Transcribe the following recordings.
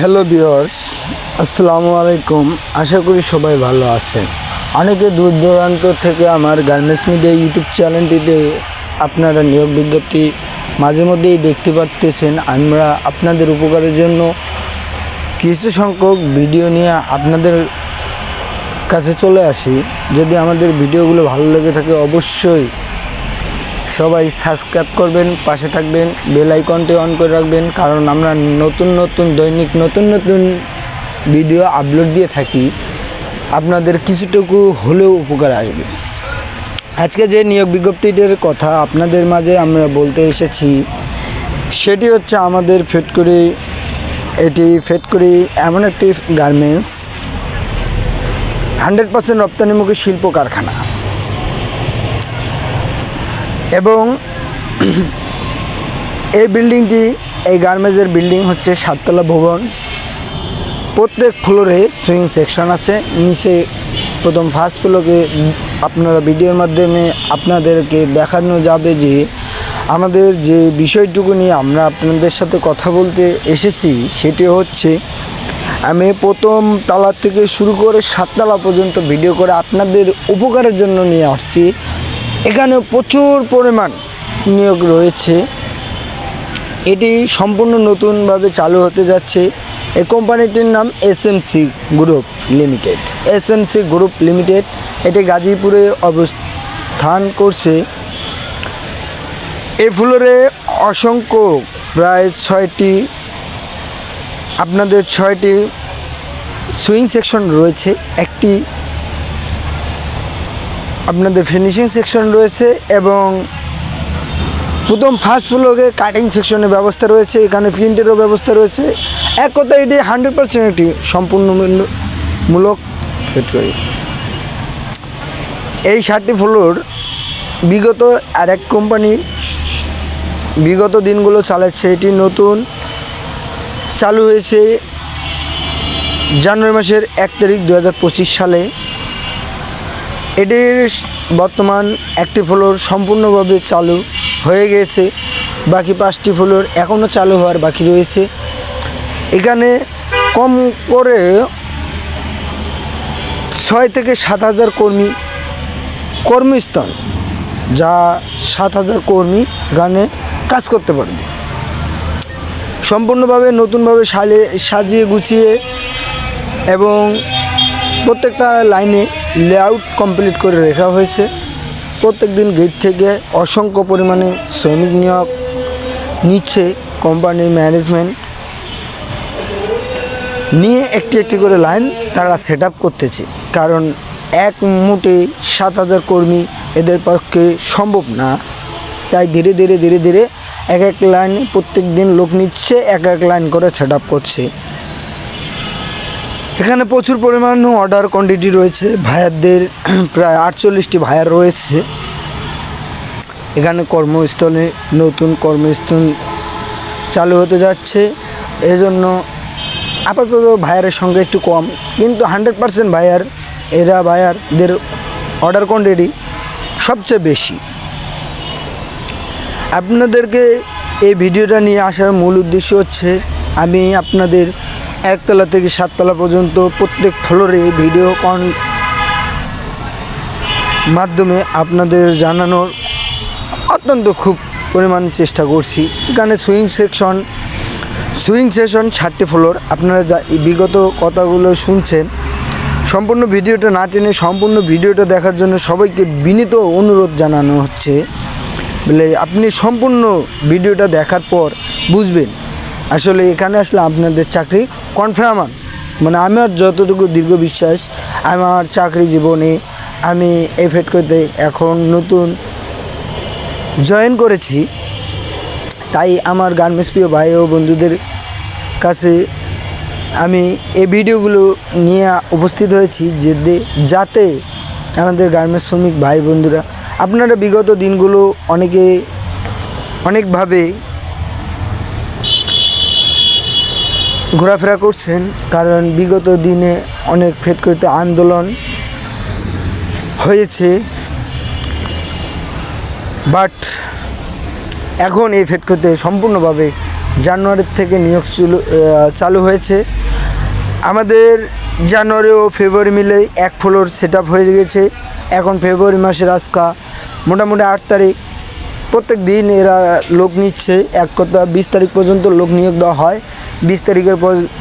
Hello বিয়র্স আসসালামু আলাইকুম আশা করি সবাই ভালো আছেন। অনেকে দূর দূরান্ত থেকে আমার গার্মেন্টস মিডিয়া ইউটিউব চ্যানেলটিতে আপনারা নিয়োগ বিজ্ঞপ্তি মাঝে মধ্যেই দেখতে পারতেছেন। আমরা আপনাদের উপকারের জন্য কিছু সংখ্যক ভিডিও নিয়ে আপনাদের কাছে চলে আসি। যদি আমাদের ভিডিওগুলো ভালো লেগে থাকে, অবশ্যই সবাই সাবস্ক্রাইব করবেন, পাশে থাকবেন বেল আইকনটি অন করে রাখবেন, কারণ আমরা নতুন নতুন দৈনিক, নতুন নতুন ভিডিও আপলোড দিয়ে থাকি। আপনাদের কিছুটুকু হলেও উপকার আসবে। আজকে যে নিয়োগ বিজ্ঞপ্তিটির কথা আপনাদের মাঝে আমরা বলতে এসেছি, সেটি হচ্ছে আমাদের ফেটকুরি এটি ফেটকুরি এমন একটি গার্মেন্টস হান্ড্রেড পার্সেন্ট রপ্তানিমুখী শিল্প কারখানা। এবং এই বিল্ডিংটি, এই গার্মেন্টসের বিল্ডিং হচ্ছে সাততলা ভবন। প্রত্যেক ফ্লোরে সুইং সেকশন আছে। নিচে প্রথম ফার্স্ট ফ্লোরকে আপনারা ভিডিওর মাধ্যমে আপনাদেরকে দেখানো যাবে যে আমাদের যে বিষয়টুকু নিয়ে আমরা আপনাদের সাথে কথা বলতে এসেছি, সেটি হচ্ছে আমি প্রথম তালা থেকে শুরু করে সাততলা পর্যন্ত ভিডিও করে আপনাদের উপকারের জন্য নিয়ে আসছি। এখানে প্রচুর পরিমাণ নিয়োগ রয়েছে। এটি সম্পূর্ণ নতুনভাবে চালু হতে যাচ্ছে। এই কোম্পানিটির নাম SMC group limited SMC group limited এটি গাজীপুরে অবস্থান করছে। এ ফ্লোরে অসংখ্য প্রায় ছয়টি, আপনাদের ছয়টি সুইং সেকশন রয়েছে। একটি আপনাদের ফিনিশিং সেকশন রয়েছে এবং প্রথম ফার্স্ট ফ্লোরে কাটিং সেকশনের ব্যবস্থা রয়েছে, এখানে প্রিন্টেরও ব্যবস্থা রয়েছে। এক কথায় এটি হান্ড্রেড পার্সেন্ট একটি সম্পূর্ণ মূল্য- মূলক ফ্যাক্টরি এই সাতটি ফ্লোর বিগত আর এক কোম্পানি বিগত দিনগুলো চালাচ্ছে, এটি নতুন, চালু হয়েছে জানুয়ারি মাসের এক তারিখ দু হাজার পঁচিশ সালে। এটির বর্তমান একটি ফ্লোর সম্পূর্ণভাবে চালু হয়ে গিয়েছে বাকি পাঁচটি ফ্লোর এখনও চালু হওয়ার বাকি রয়েছে। এখানে কম করে ছয় থেকে সাত হাজার কর্মী কর্মস্থল, যা সাত হাজার কর্মী এখানে কাজ করতে পারবে। সম্পূর্ণভাবে নতুনভাবে সাজিয়ে গুছিয়ে এবং প্রত্যেকটা লাইনে লেআউট কমপ্লিট করে রাখা হয়েছে। প্রত্যেক দিন গেট থেকে অসংখ্য পরিমাণে শ্রমিক নিয়োগ নিচ্ছে কোম্পানির ম্যানেজমেন্ট নিয়ে একটি একটি করে লাইন তারা সেট করতেছে। কারণ এক মুটে সাত হাজার কর্মী এদের পক্ষে সম্ভব না। তাই ধীরে ধীরে ধীরে ধীরে এক এক লাইন প্রত্যেক দিন লোক নিচ্ছে, এক এক লাইন করে সেট করছে। এখানে প্রচুর পরিমাণ অর্ডার কোয়ান্টিটি রয়েছে। ভাইয়ারদের প্রায় আটচল্লিশটি ভাইয়ার রয়েছে। এখানে কর্মস্থলে নতুন কর্মস্থল চালু হতে যাচ্ছে। এজন্য আপাতত ভাইয়ারের সঙ্গে একটু কম। কিন্তু হান্ড্রেড পারসেন্ট ভাইয়ার, এরা ভাইয়ারদের অর্ডার কোয়ান্টিটি সবচেয়ে বেশি। আপনাদেরকে এই ভিডিওটা নিয়ে আসার মূল উদ্দেশ্য হচ্ছে, আমি আপনাদের একতলা থেকে সাততলা পর্যন্ত প্রত্যেক ফ্লোরে ভিডিও কন মাধ্যমে আপনাদের জানানোর অত্যন্ত খুব পরিমাণ চেষ্টা করছি। এখানে সুইং সেকশন, সুইং সেশন ষাটটি ফ্লোর। আপনারা যা বিগত কথাগুলো শুনছেন, সম্পূর্ণ ভিডিওটা না টেনে সম্পূর্ণ ভিডিওটা দেখার জন্য সবাইকে বিনীত অনুরোধ জানানো হচ্ছে। বলে আপনি সম্পূর্ণ ভিডিওটা দেখার পর বুঝবেন আসলে এখানে আসলে আপনাদের চাকরি কনফার্ম মানে আমার যতটুকু দীর্ঘ বিশ্বাস আমার চাকরি জীবনে আমি এফেক্ট করতে এখন নতুন জয়েন করেছি। তাই আমার গার্মেন্টস প্রিয় ভাই ও বন্ধুদের কাছে আমি এই ভিডিওগুলো নিয়ে উপস্থিত হয়েছি যে যাতে আমাদের গার্মেন্টস শ্রমিক ভাই বন্ধুরা, আপনারা বিগত দিনগুলো অনেকে অনেকভাবে ঘোরাফেরা করছেন, কারণ বিগত দিনে অনেক ফেটকরিতে আন্দোলন হয়েছে। বাট এখন এই ফেটকোতে সম্পূর্ণভাবে জানুয়ারির থেকে নিয়োগ চুলু হয়েছে। আমাদের জানুয়ারি ও ফেব্রুয়ারি মিলে এক ফ্লোর সেট হয়ে গেছে। এখন ফেব্রুয়ারি মাসের আজকা মোটামুটি আট তারিখ প্রত্যেক দিন এরা লোক নিচ্ছে। এক কথা, বিশ তারিখ পর্যন্ত লোক নিয়োগ দেওয়া হয়। বিশ তারিখের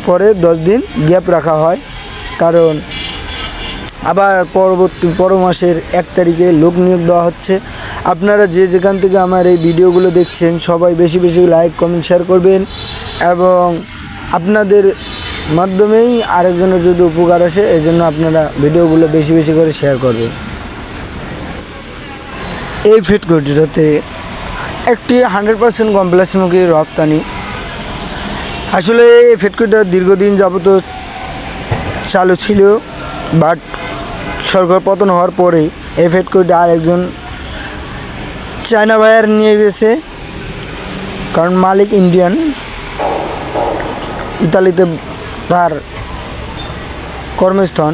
পর- দশ দিন গ্যাপ রাখা হয়। কারণ আবার পরবর্তী পর মাসের এক তারিখে লোক নিয়োগ দেওয়া হচ্ছে। আপনারা যে যেখান থেকে আমার এই ভিডিওগুলো দেখছেন, সবাই বেশি বেশি লাইক কমেন্ট শেয়ার করবেন। এবং আপনাদের মাধ্যমেই আরেকজনের যদি উপকার আসে এই জন্য আপনারা ভিডিওগুলো বেশি বেশি করে শেয়ার করবেন। এই ফিটকোটিটাতে একটি হান্ড্রেড পার্সেন্ট কমপ্লেক্সমুখী রপ্তানি। আসলে এই ফিটকোটিটা দীর্ঘদিন যাবত চালু ছিল বাট সরকার পতন হওয়ার পরে এই ফেটকোটা আর একজন চায়না বায়ার নিয়ে গেছে। কারণ মালিক ইন্ডিয়ান, ইতালিতে তার কর্মস্থান।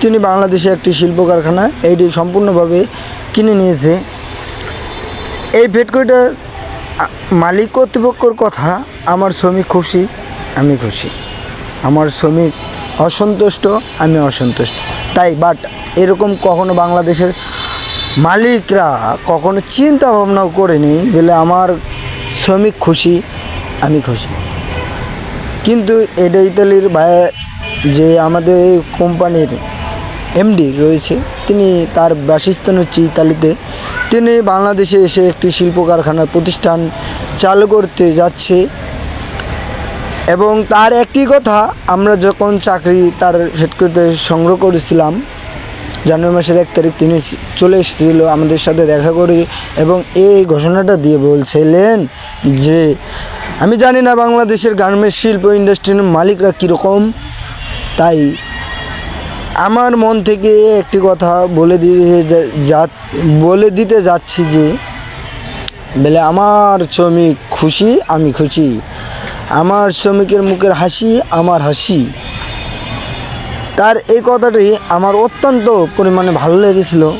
তিনি বাংলাদেশে একটি শিল্প কারখানা এইটি সম্পূর্ণভাবে কিনে নিয়েছে। এই ফেটকোটা মালিক কর্তৃপক্ষর কথা, আমার শ্রমিক খুশি, আমি খুশি। আমার শ্রমিক অসন্তুষ্ট, আমি অসন্তুষ্ট। তাই বাট এরকম কখনো বাংলাদেশের মালিকরা কখনো চিন্তা ভাবনাও করেনি বলে আমার শ্রমিক খুশি, আমি খুশি। কিন্তু এটা ইতালির ভাই, যে আমাদের এই কোম্পানির এমডি রয়েছে তিনি তার বাসস্থান হচ্ছে ইতালিতে। তিনি বাংলাদেশে এসে একটি শিল্প কারখানার প্রতিষ্ঠান চালু করতে যাচ্ছে। এবং তার একটি কথা, আমরা যখন চাকরি তার ফেটকুতে সংগ্রহ করেছিলাম, জানুয়ারি মাসের এক তারিখ তিনি চলে এসেছিল আমাদের সাথে দেখা করে এবং এই ঘোষণাটা দিয়ে বলছিলেন যে, আমি জানি না বাংলাদেশের গার্মেন্টস শিল্প ইন্ডাস্ট্রির মালিকরা কীরকম, তাই আমার মন থেকে একটি কথা বলে দিয়ে যা- বলে দিতে যাচ্ছি যে, বলে আমার শ্রমিক খুশি, আমি খুশি। আমার শ্রমিকের মুখের হাসি, আমার হাসি। তার এই কথাটি আমার অত্যন্ত পরিমাণে ভালো লেগেছিল।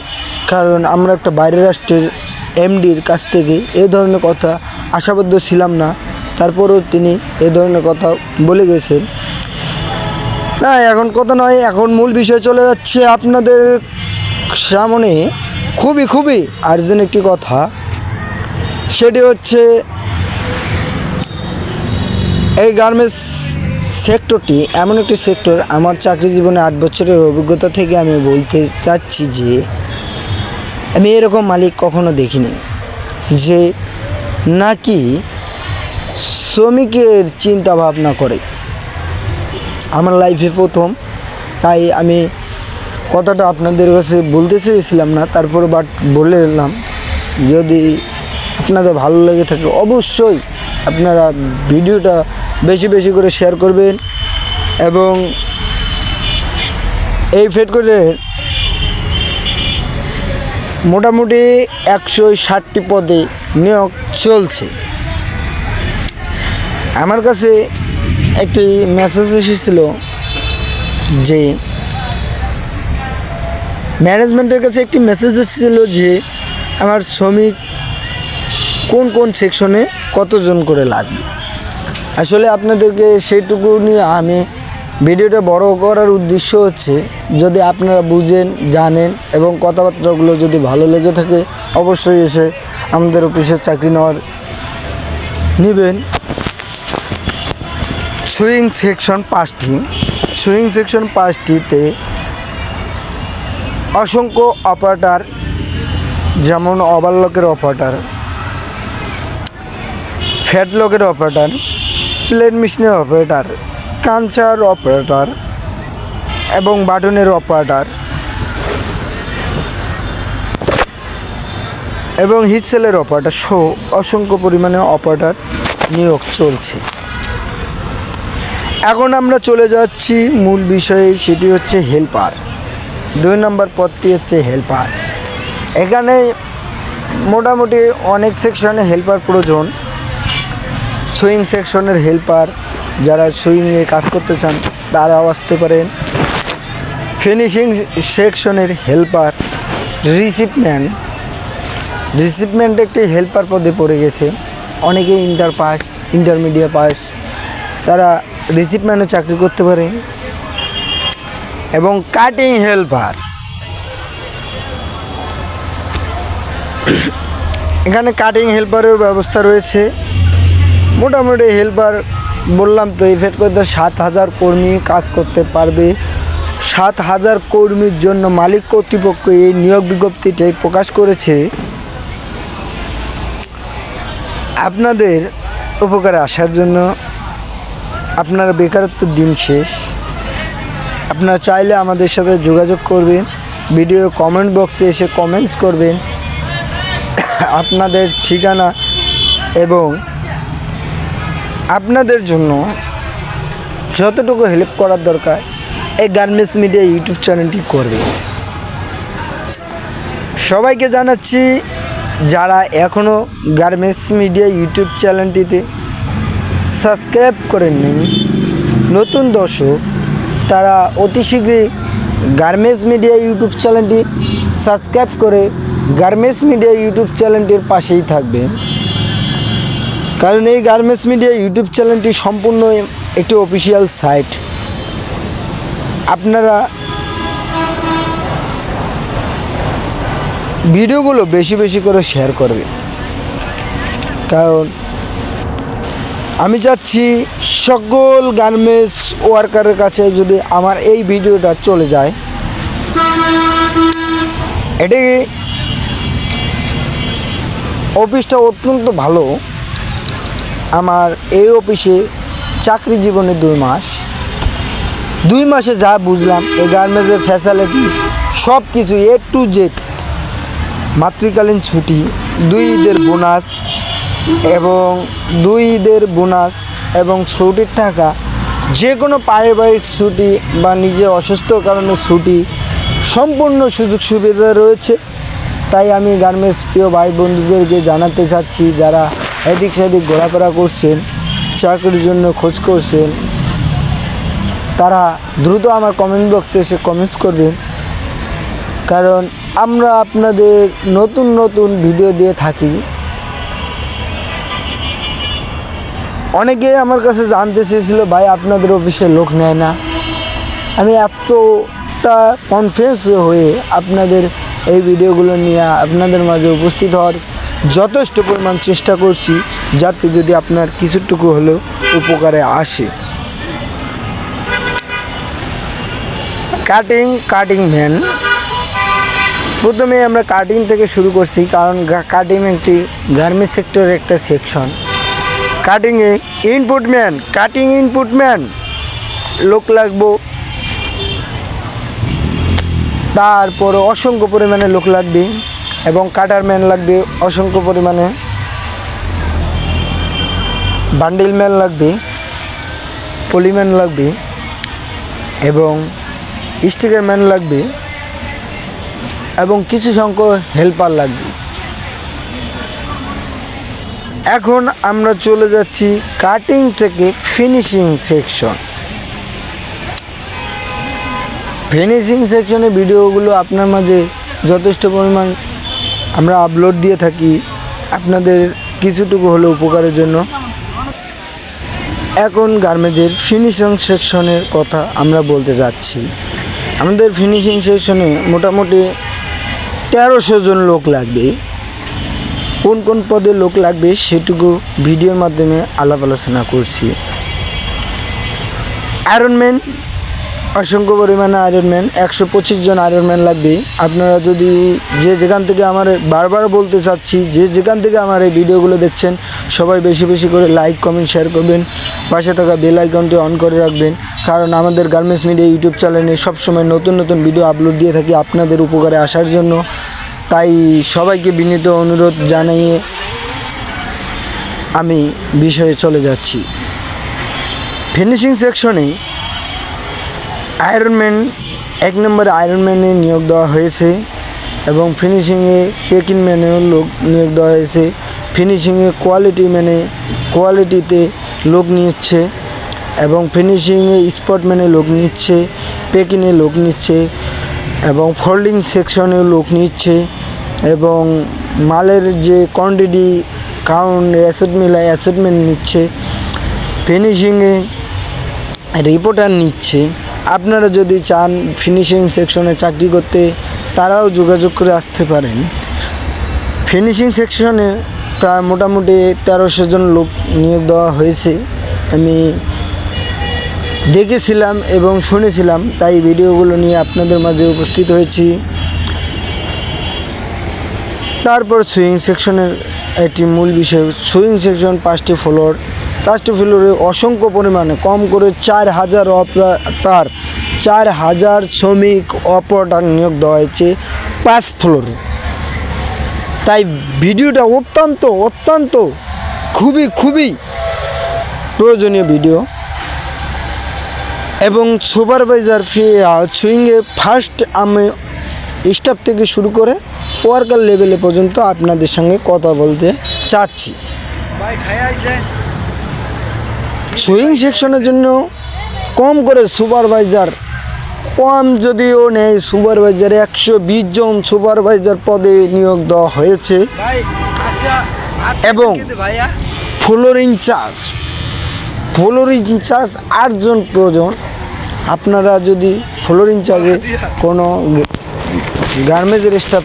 কারণ আমরা একটা বাইরের রাষ্ট্রের এমডির কাছ থেকে এ ধরনের কথা আশাবদ্ধ ছিলাম না। তারপরেও তিনি এ ধরনের কথা বলে গেছেন। না, এখন কথা নয়, এখন মূল বিষয় চলে যাচ্ছে আপনাদের সামনে। খুবই খুবই আর্জেন্ট একটি কথা। সেটি হচ্ছে এই গার্মেন্টস সেক্টরটি এমন একটি সেক্টর আমার চাকরি জীবনে আট বছরের অভিজ্ঞতা থেকে আমি বলতে চাচ্ছি যে, আমি এরকম মালিক কখনো দেখিনি যে নাকি শ্রমিকের চিন্তা ভাবনা করে। আমার লাইফে প্রথম। তাই আমি কথাটা আপনাদের কাছে বলতে চেয়েছিলাম না, তারপরে বাট বলে এলাম। যদি আপনাদের ভালো লেগে থাকে, অবশ্যই আপনারা ভিডিওটা বেশি বেশি করে শেয়ার করবেন এবং এই ফেট করে মোটামুটি একশো ষাটটি পদে নিয়োগ চলছে। আমার কাছে একটি মেসেজ এসেছিল যে ম্যানেজমেন্টের কাছে একটি মেসেজ এসেছিল যে, আমার শ্রমিক কোন কোন সেকশনে কতজন করে লাগবে। আসলে আপনাদেরকে সেইটুকু নিয়ে আমি ভিডিওটা বড় করার উদ্দেশ্য হচ্ছে, যদি আপনারা বুঝেন, জানেন এবং কথাবার্তাগুলো যদি ভালো লেগে থাকে, অবশ্যই এসে আমাদের অফিসে চাকরি নেওয়ার নেবেন। সুইং সেকশন পাঁচটি। সুইং সেকশন পাঁচটিতে অসংখ্য অপারেটার, যেমন ওভারলকের অপারেটার ফ্যাটলকের অপারেটার, প্লেন মেশিনের অপারেটার, কাঞ্চার অপারেটার এবং বাটনের অপারেটার এবং হিটসেলের অপারেটার সহ অসংখ্য পরিমাণে অপারেটার নিয়োগ চলছে। এখন আমরা চলে যাচ্ছি মূল বিষয়ে, সেটি হচ্ছে হেল্পার দুই নম্বর পদটি হচ্ছে হেল্পার এখানে মোটামুটি অনেক সেকশনে হেল্পার প্রয়োজন। সুইং সেকশনের হেল্পার যারা সুইংয়ে কাজ করতে চান, তারাও আসতে পারেন। ফিনিশিং সেকশনের হেল্পার রিসিপমেন্ট রিসিপমেন্ট একটি হেল্পার পদে পড়ে গেছে। অনেকে ইন্টার পাস ইন্টারমিডিয়েট পাস তারা রিসিপম্যানে চাকরি করতে পারে। এবং কাটিং হেল্পার এখানে কাটিং হেল্পারের ব্যবস্থা রয়েছে। মোটামুটি হেল্পার বললাম তো ইফেক্ট করতে সাত হাজার কর্মী কাজ করতে পারবে। সাত হাজার কর্মীর জন্য মালিক কর্তৃপক্ষ এই নিয়োগ বিজ্ঞপ্তিটি প্রকাশ করেছে। আপনাদের উপকারে আসার জন্য আপনার বেকারত্ব দিন শেষ। আপনারা চাইলে আমাদের সাথে যোগাযোগ করবেন, ভিডিও কমেন্ট বক্সে এসে কমেন্টস করবেন। আপনাদের ঠিকানা এবং আপনাদের জন্য যতটুকু হেল্প করার দরকার, এই গার্মেন্টস মিডিয়া ইউটিউব চ্যানেলটি করবে সবাইকে জানাচ্ছি, যারা এখনও গার্মেন্টস মিডিয়া ইউটিউব চ্যানেলটিতে সাবস্ক্রাইব করেননি নতুন দর্শক, তারা অতি শীঘ্রই গার্মেন্টস মিডিয়া ইউটিউব চ্যানেলটি সাবস্ক্রাইব করে গার্মেন্টস মিডিয়া ইউটিউব চ্যানেলটির পাশেই থাকবেন। কারণ এই গার্মেন্টস মিডিয়া ইউটিউব চ্যানেলটি সম্পূর্ণ একটি অফিসিয়াল সাইট। আপনারা ভিডিওগুলো বেশি বেশি করে শেয়ার করবেন। কারণ আমি চাচ্ছি সকল গার্মেন্টস ওয়ার্কারের কাছে যদি আমার এই ভিডিওটা চলে যায়। এটি অফিসটা অত্যন্ত ভালো। আমার এই অফিসে চাকরি জীবনে দুই মাস। দুই মাসে যা বুঝলাম এই গার্মেন্টসের ফ্যাসিলিটি সব কিছু এ টু জেড মাতৃকালীন ছুটি দুই ঈদের বোনাস এবং দুই ঈদের বোনাস এবং ছুটির টাকা যে কোনো পারিবারিক ছুটি বা নিজে অসুস্থ কারণে ছুটি, সম্পূর্ণ সুযোগ সুবিধা রয়েছে। তাই আমি গার্মেন্টস প্রিয় ভাই বন্ধুদেরকে জানাতে চাচ্ছি, যারা এদিক সেদিক ঘোরাফেরা করছেন, চাকরির জন্য খোঁজ করছেন, তারা দ্রুত আমার কমেন্ট বক্সে এসে কমেন্টস করবেন। কারণ আমরা আপনাদের নতুন নতুন ভিডিও দিয়ে থাকি। অনেকে আমার কাছে জানতে চেয়েছিল, ভাই, আপনাদের অফিসে লোক নেয় না? আমি এতটা কনফিডেন্স হয়ে আপনাদের এই ভিডিওগুলো নিয়ে আপনাদের মাঝে উপস্থিত হওয়ার যথেষ্ট পরিমাণ চেষ্টা করছি, যাতে যদি আপনার কিছুটুকু হলেও উপকারে আসে। কাটিং কাটিং ভ্যান প্রথমে আমরা কাটিং থেকে শুরু করছি, কারণ কাটিং একটি গার্মেন্টস সেক্টরের একটা সেকশন কাটিংয়ে ইনপুটম্যান কাটিং ইনপুটম্যান লোক লাগবো। তারপর অসংখ্য পরিমাণে লোক লাগবে এবং কাটার ম্যান লাগবে, অসংখ্য পরিমাণে। বান্ডিল ম্যান লাগবে পলিম্যান লাগবে এবং স্টিকার ম্যান লাগবে এবং কিছু সংখ্যক হেল্পার লাগবে। এখন আমরা চলে যাচ্ছি কাটিং থেকে ফিনিশিং সেকশন ফিনিশিং সেকশনে ভিডিওগুলো আপনার মাঝে যথেষ্ট পরিমাণ আমরা আপলোড দিয়ে থাকি, আপনাদের কিছুটুকু হলো উপকারের জন্য। এখন গার্মেজের ফিনিশিং সেকশনের কথা আমরা বলতে যাচ্ছি। আমাদের ফিনিশিং সেকশনে মোটামুটি তেরোশো জন লোক লাগবে। কোন কোন পদে লোক লাগবে সেটুকু ভিডিওর মাধ্যমে আলাপ আলোচনা করছি। আয়রনম্যান অসংখ্য পরিমাণে আয়রনম্যান একশো পঁচিশ জন আয়রনম্যান লাগবে। আপনারা যদি যে যেখান থেকে আমার বারবার বলতে চাচ্ছি, যে যেখান থেকে আমার এই ভিডিওগুলো দেখছেন, সবাই বেশি বেশি করে লাইক কমেন্ট শেয়ার করবেন। পাশে থাকা বেল আইকনটি অন করে রাখবেন। কারণ আমাদের গার্মেন্টস মিডিয়া ইউটিউব চ্যানেলে সবসময় নতুন নতুন ভিডিও আপলোড দিয়ে থাকি আপনাদের উপকারে আসার জন্য। তাই সবাইকে বিনীত অনুরোধ জানিয়ে আমি বিষয়ে চলে যাচ্ছি। ফিনিশিং সেকশনে আয়রনম্যান এক নম্বরে আয়রনম্যানে নিয়োগ দেওয়া হয়েছে এবং ফিনিশিংয়ে পেকিং ম্যানেও লোক নিয়োগ দেওয়া হয়েছে। ফিনিশিংয়ে কোয়ালিটি ম্যানে কোয়ালিটিতে লোক নিচ্ছে এবং ফিনিশিংয়ে স্পট ম্যানে লোক নিচ্ছে পেকিংয়ে লোক নিচ্ছে এবং ফোল্ডিং সেকশনেও লোক নিচ্ছে। এবং মালের যে কোয়ান্টিটি কাউন্ট অ্যাসেট মিলায় অ্যাসেটমেন্ট নিচ্ছে ফিনিশিংয়ে রিপোর্টার নিচ্ছে, আপনারা যদি চান ফিনিশিং সেকশনে চাকরি করতে, তারাও যোগাযোগ করে আসতে পারেন। ফিনিশিং সেকশনে প্রায় মোটামুটি তেরোশো জন লোক নিয়োগ দেওয়া হয়েছে। আমি দেখেছিলাম এবং শুনেছিলাম, তাই ভিডিওগুলো নিয়ে আপনাদের মাঝে উপস্থিত হয়েছি। তারপর সুইং সেকশনের একটি মূল বিষয়, সুইং সেকশন পাঁচটি ফ্লোর। পাঁচটি ফ্লোরে অসংখ্য পরিমাণে, কম করে চার হাজার অপারেটার চার হাজার শ্রমিক অপারেটার নিয়োগ দেওয়া হয়েছে পাঁচ ফ্লোরে। তাই ভিডিওটা অত্যন্ত অত্যন্ত, খুবই খুবই প্রয়োজনীয় ভিডিও। এবং সুপারভাইজার ফি সুইংয়ে ফার্স্ট আমি স্টাফ থেকে শুরু করে ওয়ার্কার লেভেলে পর্যন্ত আপনাদের সঙ্গে কথা বলতে চাচ্ছি। সুইং সেকশনের জন্য কম করে সুপারভাইজার কম যদিও নেই, সুপারভাইজার একশো বিশ জন সুপারভাইজার পদে নিয়োগ দেওয়া হয়েছে। এবং ফ্লোর ইনচার্জ ফ্লোর ইনচার্জ আটজন প্রয়োজন। আপনারা যদি ফ্লোর ইনচার্জে কোনো গার্মেন্টের স্টাফ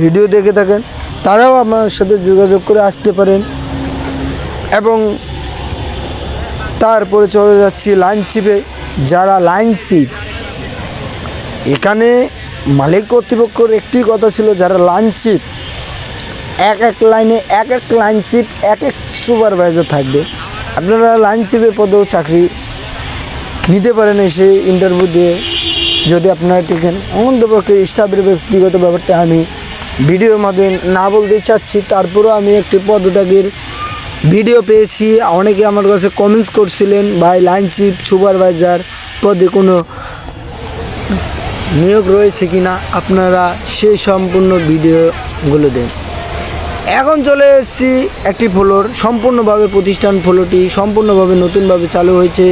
ভিডিও দেখে থাকেন, তারাও আমার সাথে যোগাযোগ করে আসতে পারেন। এবং তারপরে চলে যাচ্ছি লাইন চিপে যারা লাইন চিপ এখানে মালিক কর্তৃপক্ষের একটি কথা ছিল, যারা লাইন চিপ এক এক লাইনে, এক এক লাইন চিপ এক এক সুপারভাইজার থাকবে। আপনারা লাইন চিপের পদেও চাকরি নিতে পারেন এসে ইন্টারভিউ দিয়ে। যদি আপনারা টিকেন, অন্তপক্ষে স্টাফের ব্যক্তিগত ব্যাপারটা আমি ভিডিওর মাধ্যমে না বলতে চাচ্ছি, তারপরেও আমি একটি পদত্যাগের ভিডিও পেয়েছি। অনেকে আমার কাছে কমেন্টস করছিলেন, ভাই, লাইন চিপ সুপারভাইজার পদে কোনো নিয়োগ রয়েছে কি না? আপনারা সেই সম্পূর্ণ ভিডিওগুলো দেন। এখন চলে এসেছি একটি ফ্লোর সম্পূর্ণভাবে প্রতিষ্ঠান ফ্লোরটি সম্পূর্ণভাবে নতুনভাবে চালু হয়েছে।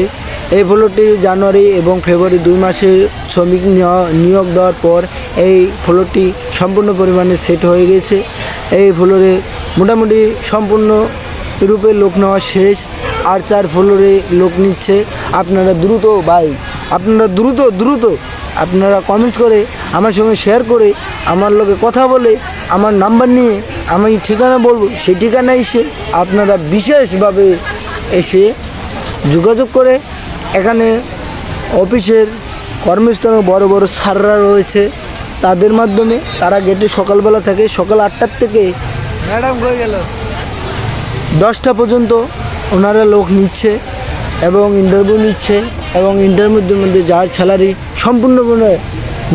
এই ফ্লোরটি জানুয়ারি এবং ফেব্রুয়ারি দুই মাসে শ্রমিক নিয়- নিয়োগ দেওয়ার পর এই ফ্লোরটি সম্পূর্ণ পরিমাণে সেট হয়ে গেছে। এই ফ্লোরে মোটামুটি সম্পূর্ণ রূপে লোক নেওয়া শেষ। আর চার ফ্লোরে লোক নিচ্ছে। আপনারা দ্রুত, ভাই, আপনারা দ্রুত দ্রুত আপনারা কমেন্টস করে আমার সঙ্গে শেয়ার করে আমার লোকে কথা বলে আমার নাম্বার নিয়ে আমি ঠিকানা বলব। সেই ঠিকানা এসে আপনারা বিশেষভাবে এসে যোগাযোগ করে এখানে অফিসের কর্মস্থানে বড় বড় সাররা রয়েছে। তাদের মাধ্যমে তারা গেটে সকালবেলা থাকে সকাল আটটার থেকে ম্যাডাম কই গেল? দশটা পর্যন্ত ওনারা লোক নিচ্ছে এবং ইন্টারভিউ নিচ্ছে এবং ইন্টারভিউর মধ্যে যার স্যালারি সম্পূর্ণভাবে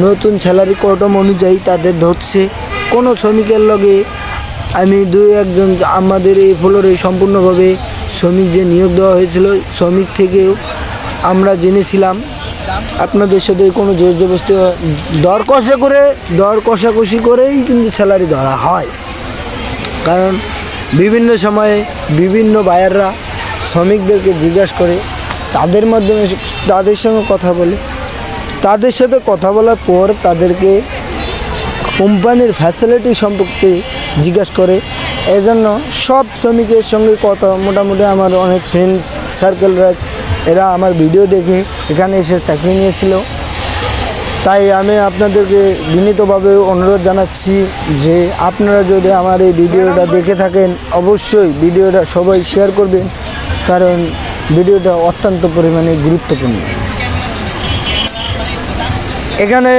নতুন স্যালারি কটম অনুযায়ী তাদের ধরছে। কোনো শ্রমিকের লগে আমি দুই একজন আমাদের এই ফ্লোরে সম্পূর্ণভাবে শ্রমিক যে নিয়োগ দেওয়া হয়েছিল শ্রমিক থেকেও আমরা জেনেছিলাম। আপনাদের সাথে কোনো জোর জবস্তি দর কষা করে, দর কষাকষি করেই কিন্তু স্যালারি ধরা হয়। কারণ বিভিন্ন সময়ে বিভিন্ন বায়াররা শ্রমিকদেরকে জিজ্ঞাসা করে, তাদের মাধ্যমে তাদের সঙ্গে কথা বলে। তাদের সাথে কথা বলার পর তাদেরকে কোম্পানির ফ্যাসিলিটি সম্পর্কে জিজ্ঞাসা করে। এজন্য সব শ্রমিকের সঙ্গে কথা, মোটামুটি আমার অনেক ফ্রেন্ডস সার্কেলরা এরা আমার ভিডিও দেখে এখানে এসে চাকরি নিয়েছিল। তাই আমি আপনাদেরকে বিনীতভাবে অনুরোধ জানাচ্ছি যে আপনারা যদি আমার এই ভিডিওটা দেখে থাকেন, অবশ্যই ভিডিওটা সবাই শেয়ার করবেন, কারণ ভিডিওটা অত্যন্ত পরিমাণে গুরুত্বপূর্ণ। এখানে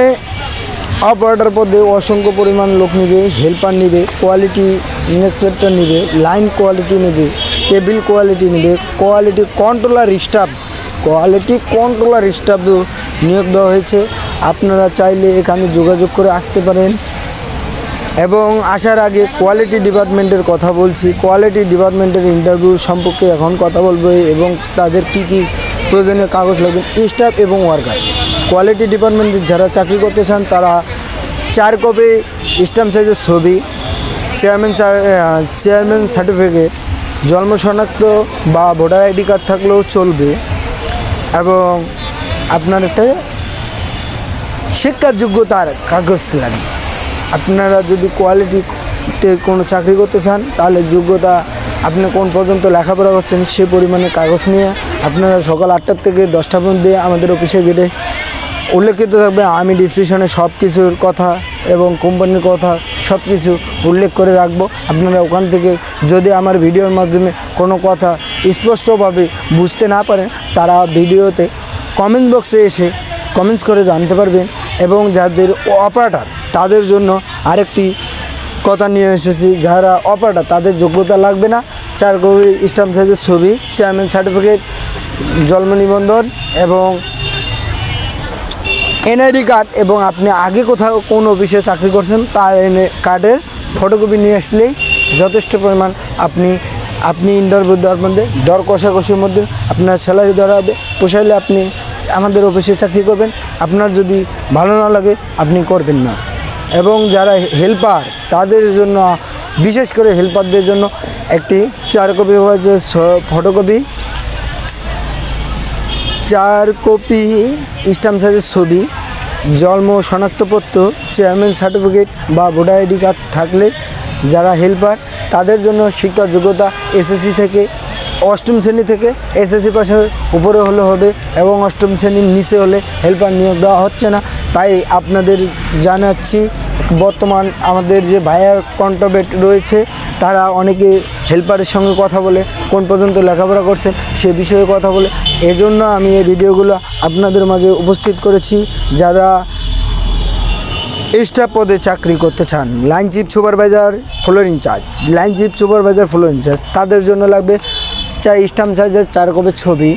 অপারেটর পদে অসংখ্য পরিমাণ লোক নেবে হেল্পার নেবে কোয়ালিটি ইন্সপেক্টর নেবে লাইন কোয়ালিটি নেবে টেবিল কোয়ালিটি নেবে, quality controller staff, quality controller স্টাফও নিয়োগ দেওয়া হয়েছে। আপনারা চাইলে এখানে যোগাযোগ করে আসতে পারেন। এবং আসার আগে কোয়ালিটি ডিপার্টমেন্টের কথা বলছি। কোয়ালিটি ডিপার্টমেন্টের ইন্টারভিউ সম্পর্কে এখন কথা বলব এবং তাদের কী কী প্রয়োজনীয় কাগজ লাগবে, স্টাফ এবং ওয়ার্কার। কোয়ালিটি ডিপার্টমেন্টে যারা চাকরি করতে চান, তারা চার কপি স্ট্যাম্প সাইজের ছবি, চেয়ারম্যান চেয়ারম্যান সার্টিফিকেট জন্ম শনাক্ত বা ভোটার আইডি কার্ড থাকলেও চলবে এবং আপনার একটা শিক্ষার যোগ্যতার কাগজ লাগবে। আপনারা যদি কোয়ালিটি তে কোনো চাকরি করতে চান, তাহলে যোগ্যতা আপনি কোন পর্যন্ত লেখাপড়া করছেন সে পরিমাণে কাগজ নিয়ে আপনারা সকাল আটটার থেকে দশটা পর্যন্ত আমাদের অফিসে গেটে উল্লেখিত থাকবে। আমি ডিসক্রিপশনে সব কিছুর কথা এবং কোম্পানির কথা সব কিছু উল্লেখ করে রাখব। আপনারা ওখান থেকে যদি আমার ভিডিওর মাধ্যমে কোনো কথা স্পষ্টভাবে বুঝতে না পারেন, তারা ভিডিওতে কমেন্ট বক্সে এসে কমেন্টস করে জানতে পারবেন এবং যাদের অপারেটার তাদের জন্য আরেকটি কথা নিয়ে এসেছি। যারা অপারেটার তাদের যোগ্যতা লাগবে না। চার কপি স্টাম্প সাইজের ছবি চেয়ারম্যান সার্টিফিকেট জন্ম নিবন্ধন এবং এনআইডি কার্ড এবং আপনি আগে কোথাও কোন অফিসে চাকরি করছেন, তার কার্ডের ফটোকপি নিয়ে আসলেই যথেষ্ট পরিমাণ আপনি আপনি ইন্টারভিউ দেওয়ার মধ্যে, দর কষাকষির মধ্যে আপনার স্যালারি দেওয়া হবে। পোষাইলে আপনি আমাদের অফিসে চাকরি করবেন। আপনার যদি ভালো না লাগে, আপনি করবেন না। এবং যারা হেল্পার তাদের জন্য, বিশেষ করে হেল্পারদের জন্য একটি চার কপি ফটোকপি চার কপি স্ট্যাম্প সাইজের ছবি, জন্ম শনাক্তপত্র, চেয়ারম্যান সার্টিফিকেট বা ভোটার আইডি কার্ড থাকলে যারা হেল্পার, তাদের জন্য শিক্ষার যোগ্যতা এসএসসি থেকে অষ্টম শ্রেণি থেকে এসএসসি পাশের উপরে হলে হবে এবং অষ্টম শ্রেণির নিচে হলে হেল্পার নিয়োগ দেওয়া হচ্ছে না। তাই আপনাদের জানাচ্ছি, বর্তমান আমাদের যে ভাইয়ার কন্ট্রাবেট রয়েছে, তারা অনেকে হেল্পারের সঙ্গে কথা বলে, কোন পর্যন্ত লেখাপড়া করছেন সে বিষয়ে কথা বলে। এজন্য আমি এই ভিডিওগুলো আপনাদের মাঝে উপস্থিত করেছি। যারা স্টাফ পদে চাকরি করতে চান line chief supervisor floor in charge line chief supervisor floor in charge তাদের জন্য লাগবে চাই স্টাম্প সাইজের চার কপি ছবি।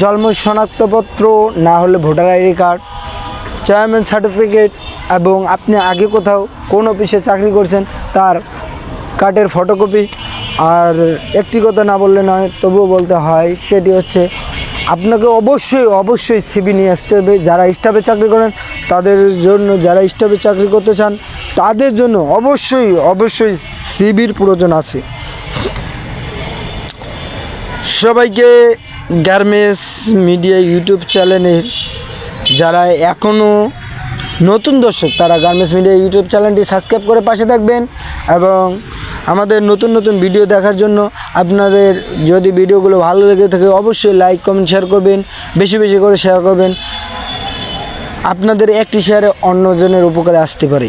জন্ম শনাক্তপত্র না হলে voter ID card, chairman certificate এবং আপনি আগে কোথাও কোন অফিসে চাকরি করছেন তার কার্ডের ফটোকপি। আর একটি কথা না বললে নয়, তবুও বলতে হয় সেটি হচ্ছে আপনাকে অবশ্যই অবশ্যই সিবি নিয়ে আসতে হবে। যারা স্টাফে চাকরি করেন, তাদের জন্য যারা স্টাফে চাকরি করতে চান, তাদের জন্য অবশ্যই অবশ্যই সিবির প্রয়োজন আছে। সবাইকে গার্মেন্টস মিডিয়া ইউটিউব চ্যানেলের যারা এখনও নতুন দর্শক, তারা গার্মেন্টস মিডিয়া ইউটিউব চ্যানেলটি সাবস্ক্রাইব করে পাশে থাকবেন এবং আমাদের নতুন নতুন ভিডিও দেখার জন্য আপনাদের যদি ভিডিওগুলো ভালো লেগে থাকে অবশ্যই লাইক, কমেন্ট শেয়ার করবেন, বেশি বেশি করে শেয়ার করবেন। আপনাদের একটি শেয়ারে অন্যজনের উপকারে আসতে পারে।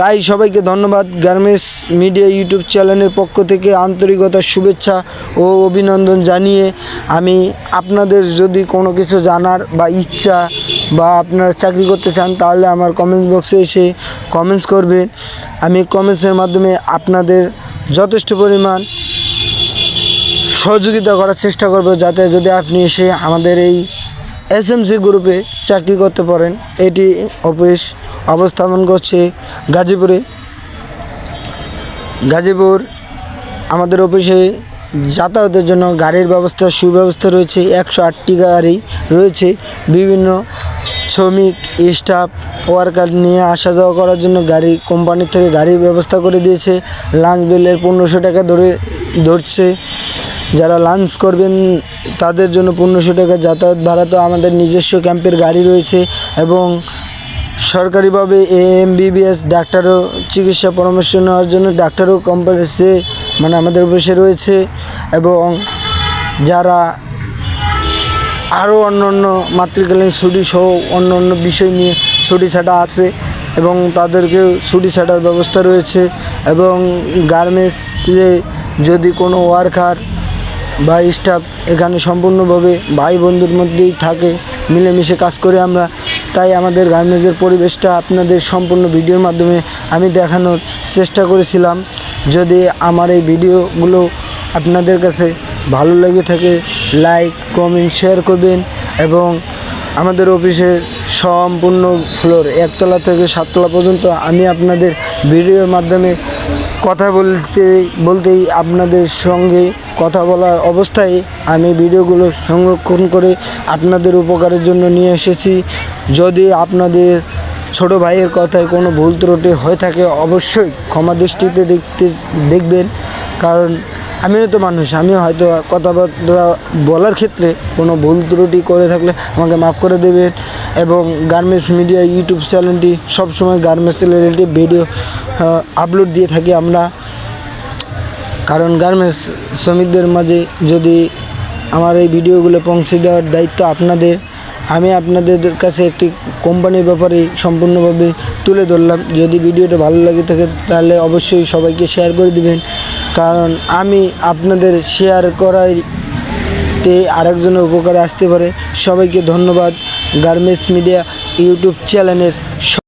তাই সবাইকে ধন্যবাদ গার্মেন্টস মিডিয়া ইউটিউব চ্যানেলের পক্ষ থেকে আন্তরিকতার শুভেচ্ছা ও অভিনন্দন জানিয়ে আমি আপনাদের যদি কোনো কিছু জানার বা ইচ্ছা বা আপনারা চাকরি করতে চান, তাহলে আমার কমেন্টস বক্সে এসে কমেন্টস করবেন। আমি কমেন্টসের মাধ্যমে আপনাদের যথেষ্ট পরিমাণ সহযোগিতা করার চেষ্টা করব, যাতে যদি আপনি এসে আমাদের এই এসএমসি গ্রুপে চাকরি করতে পারেন, এটি অফিস অবস্থাপন করছে গাজীপুরে। গাজীপুর আমাদের অফিসে যাতায়াতের জন্য গাড়ির ব্যবস্থা, সুব্যবস্থা রয়েছে, একশো আটটি গাড়ি রয়েছে। বিভিন্ন শ্রমিক, স্টাফ, ওয়ার্কার নিয়ে আসা যাওয়া করার জন্য গাড়ি কোম্পানির থেকে গাড়ির ব্যবস্থা করে দিয়েছে। লাঞ্চ বিলের পনেরোশো টাকা ধরে ধরছে। যারা লাঞ্চ করবেন তাদের জন্য পনেরোশো টাকা যাতায়াত ভাড়া। তো আমাদের নিজস্ব ক্যাম্পের গাড়ি রয়েছে এবং সরকারিভাবে এম বিবিএস ডাক্তারও চিকিৎসা পরামর্শ নেওয়ার জন্য ডাক্তারও কোম্পানিসে মানে আমাদের বসে রয়েছে এবং যারা আরও অন্য অন্য মাতৃকালীন ছুটি সহ অন্য অন্য বিষয় নিয়ে ছুটি ছাটা আছে এবং তাদেরকে ছুটি ছাটার ব্যবস্থা রয়েছে এবং গার্মেন্টসে যদি কোনো ওয়ার্কার বা স্টাফ এখানে সম্পূর্ণভাবে ভাই বন্ধুর মধ্যেই থাকে, মিলেমিশে কাজ করে আমরা তাই আমাদের গার্মেন্টসের পরিবেশটা আপনাদের সম্পূর্ণ ভিডিওর মাধ্যমে আমি দেখানোর চেষ্টা করেছিলাম। যদি আমার এই ভিডিওগুলো আপনাদের কাছে ভালো লেগে থাকে লাইক কমেন্ট শেয়ার করবেন এবং আমাদের অফিসের সম্পূর্ণ ফ্লোর একতলা থেকে সাততলা পর্যন্ত আমি আপনাদের ভিডিওর মাধ্যমে কথা বলতে, বলতেই আপনাদের সঙ্গে কথা বলার অবস্থায় আমি ভিডিওগুলো সংরক্ষণ করে আপনাদের উপকারের জন্য নিয়ে এসেছি। যদি আপনাদের ছোট ভাইয়ের কথায় কোনো ভুল ত্রুটি হয়ে থাকে, অবশ্যই ক্ষমা দৃষ্টিতে দেখতে, দেখবেন। কারণ আমিও তো মানুষ, আমিও হয়তো কথাবার্তা বলার ক্ষেত্রে কোনো ভুল ত্রুটি করে থাকলে আমাকে মাফ করে দেবেন এবং গার্মেন্টস মিডিয়া, ইউটিউব চ্যানেলটি, সবসময় গার্মেন্টস রিলেটেড ভিডিও আপলোড দিয়ে থাকি আমরা। কারণ গার্মেন্টস শ্রমিকদের মাঝে যদি আমার এই ভিডিওগুলো পৌঁছে দেওয়ার দায়িত্ব আপনাদের, আমি আপনাদের কাছে একটি কোম্পানির ব্যাপারে সম্পূর্ণভাবে তুলে ধরলাম। যদি ভিডিওটা ভালো লাগে থাকে, তাহলে অবশ্যই সবাইকে শেয়ার করে দিবেন। কারণ আমি আপনাদের শেয়ার করাই তে আরেকজনের উপকারে আসতে পারে। সবাইকে ধন্যবাদ। গার্মেন্টস মিডিয়া ইউটিউব চ্যানেলের